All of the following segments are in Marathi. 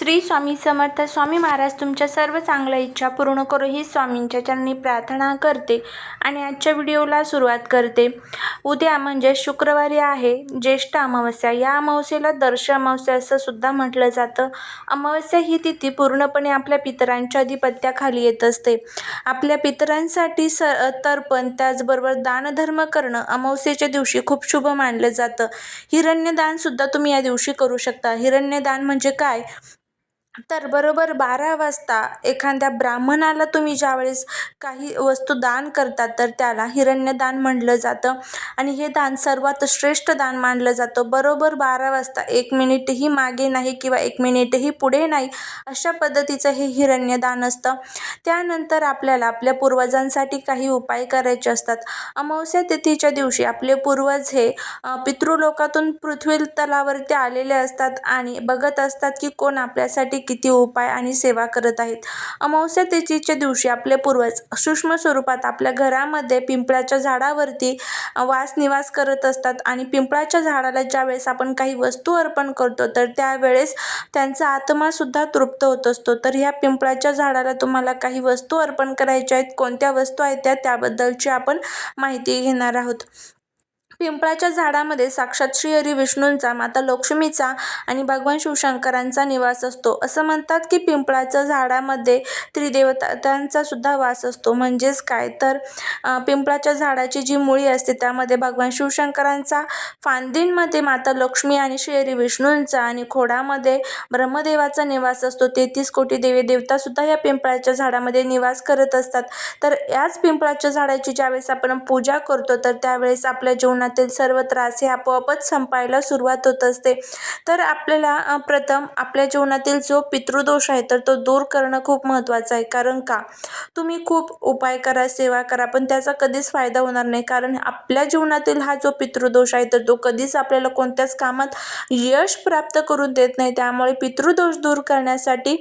श्री स्वामी समर्थ स्वामी महाराज तुमच्या सर्व चांगल्या इच्छा पूर्ण करू ही स्वामींच्या चरणी प्रार्थना करते आणि आजच्या व्हिडिओला सुरुवात करते. उद्या म्हणजे शुक्रवारी आहे ज्येष्ठ अमावस्या. या अमावस्येला दर्श अमावस्या असं सुद्धा म्हटलं जातं. अमावस्या ही तिथी पूर्णपणे आपल्या पितरांच्या अधिपत्याखाली येत असते. आपल्या पितरांसाठी स तर्पण त्याचबरोबर दानधर्म करणं अमावस्येच्या दिवशी खूप शुभ मानलं जातं. हिरण्यदानसुद्धा तुम्ही या दिवशी करू शकता. हिरण्यदान म्हणजे काय? तर बरोबर बारा वाजता एखाद्या ब्राह्मणाला तुम्ही ज्यावेळेस काही वस्तू दान करतात तर त्याला हिरण्यदान म्हटलं जातं. आणि हे दान सर्वात श्रेष्ठ दान मानलं जातं. बरोबर बारा वाजता एक मिनिटही मागे नाही किंवा एक मिनिटही पुढे नाही अशा पद्धतीचं हे हिरण्यदान असतं. त्यानंतर आपल्याला आपल्या पूर्वजांसाठी काही उपाय करायचे असतात. अमावस्या तिथीच्या दिवशी आपले पूर्वज हे पितृलोकातून पृथ्वी तलावरती आलेले असतात आणि बघत असतात की कोण आपल्यासाठी किती उपाय आणि सेवा करत आहेत. अमावस्या तिथीच्या दिवशी आपले पूर्वज सूक्ष्म स्वरूपात आपल्या घरामध्ये पिंपळाच्या झाडावरती वास निवास करत असतात आणि पिंपळाच्या झाडाला ज्यावेळेस आपण काही वस्तू अर्पण करतो तर त्यावेळेस त्यांचा आत्मासुद्धा तृप्त होत असतो. तर ह्या पिंपळाच्या झाडाला तुम्हाला काही वस्तू अर्पण करायच्या आहेत कोणत्या वस्तू आहेत त्या त्याबद्दलची आपण माहिती घेणार आहोत. पिंपळाच्या झाडामध्ये साक्षात श्रीहरी विष्णूंचा माता लक्ष्मीचा आणि भगवान शिवशंकरांचा निवास असतो. असं म्हणतात की पिंपळाच्या झाडामध्ये त्रिदेवतांचा सुद्धा वास असतो. म्हणजेच काय? तर पिंपळाच्या झाडाची जी मुळी असते त्यामध्ये भगवान शिवशंकरांचा फांदींमध्ये माता लक्ष्मी आणि श्रीहरी विष्णूंचा आणि खोडामध्ये ब्रह्मदेवाचा निवास असतो. तेहतीस कोटी देवी देवतासुद्धा या पिंपळाच्या झाडामध्ये निवास करत असतात. तर याच पिंपळाच्या झाडाची ज्यावेळेस आपण पूजा करतो तर त्यावेळेस आपल्या जीवनात जीवनातील सर्व त्रास हे आपोआपच संपायला सुरुवात होत असते. तर आपल्याला प्रथम आपल्या जीवनातील जो पितृदोष आहे तर तो दूर करणं खूप महत्त्वाचं आहे. कारण का? तुम्ही खूप उपाय करा सेवा करा पण त्याचा कधीच फायदा होणार नाही. कारण आपल्या जीवनातील हा जो पितृदोष आहे तर तो कधीच आपल्याला कोणत्याच कामात यश प्राप्त करून देत नाही. त्यामुळे पितृदोष दूर करण्यासाठी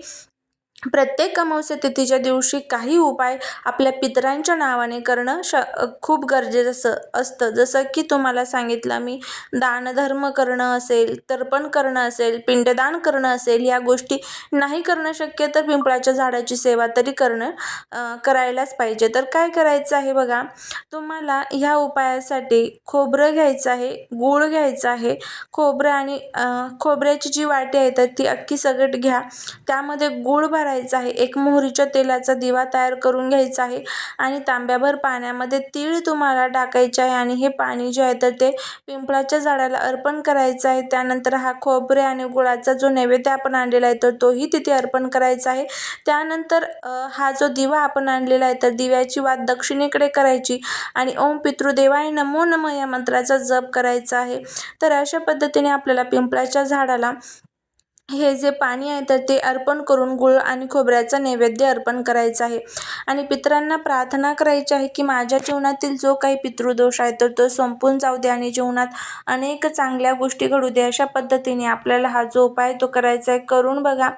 प्रत्येक अमावस्या तिथीच्या दिवशी काही उपाय आपल्या पितरांच्या नावाने करणं श खूप गरजेचं असतं. जसं की तुम्हाला सांगितलं मी दानधर्म करणं असेल तर्पण करणं असेल पिंडदान करणं असेल या गोष्टी नाही करणं शक्य तर पिंपळाच्या झाडाची सेवा तरी करणं करायलाच पाहिजे. तर काय करायचं आहे बघा तुम्हाला ह्या उपायासाठी खोबरं घ्यायचं आहे गूळ घ्यायचं आहे खोबरं आणि खोबऱ्याची जी वाटी आहे तर ती अख्खी सगट घ्या. त्यामध्ये गूळ भरा करायचं आहे. एक मोहरीच्या तेलाचा दिवा तयार करून घ्यायचा आहे आणि तांब्याभर पाण्यामध्ये तीळ तुम्हाला टाकायचे आहे आणि हे पाणी जे आहे तर ते पिंपळाच्या झाडाला अर्पण करायचं आहे. त्यानंतर हा खोबरे आणि गुळाचा जो नैवेद्य आपण आणलेला आहे तर तोही तिथे अर्पण करायचा आहे. त्यानंतर हा जो दिवा आपण आणलेला आहे तर दिव्याची वात दक्षिणेकडे करायची आणि ओम पितृदेवाय नमो नम या मंत्राचा जप करायचा आहे. तर अशा पद्धतीने आपल्याला पिंपळाच्या झाडाला हे जे पाणी आहे तर ते अर्पण करून गुळ आणि खोबऱ्याचा नैवेद्य अर्पण करायचा आहे. आणि पितरांना प्रार्थना करायची आहे की माझ्या जीवनातील जो काही पितृदोष आहे तर तो संपून जाऊ दे आणि जीवनात अनेक चांगल्या गोष्टी घडू दे. अशा पद्धतीने आपल्याला हा जो उपाय तो करायचा आहे करून बघा.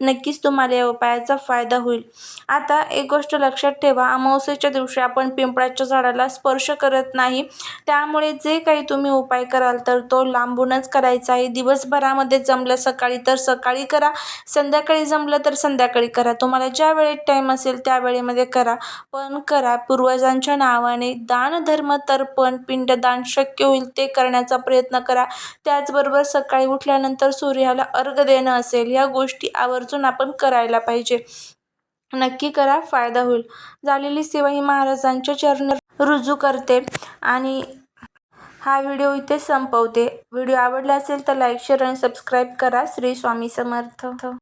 नक्कीच तुम्हाला या उपायाचा फायदा होईल. आता एक गोष्ट लक्षात ठेवा अमावस्येच्या दिवशी आपण पिंपळाच्या झाडाला स्पर्श करत नाही. त्यामुळे जे काही तुम्ही उपाय कराल तर तो लांबूनच करायचा आहे. दिवसभरामध्ये जमलं सकाळी तर सकाळी करा. संध्याकाळी जमलं तर संध्याकाळी करा. तुम्हाला ज्या वेळेत टाईम असेल त्या वेळेमध्ये करा. पण करा. पूर्वजांच्या नावाने दानधर्म तर्पण पिंडदान शक्य होईल ते करण्याचा प्रयत्न करा. त्याचबरोबर सकाळी उठल्यानंतर सूर्याला अर्घ देणं असेल ह्या गोष्टी आवर्जून आपण करायला पाहिजे. नक्की करा. फायदा होईल. झालेली सेवा ही महाराजांच्या चरण रुजू करते आणि हा व्हिडिओ इथे संपवते. व्हिडिओ आवडला असेल तर लाईक शेअर आणि सबस्क्राईब करा. श्री स्वामी समर्थ.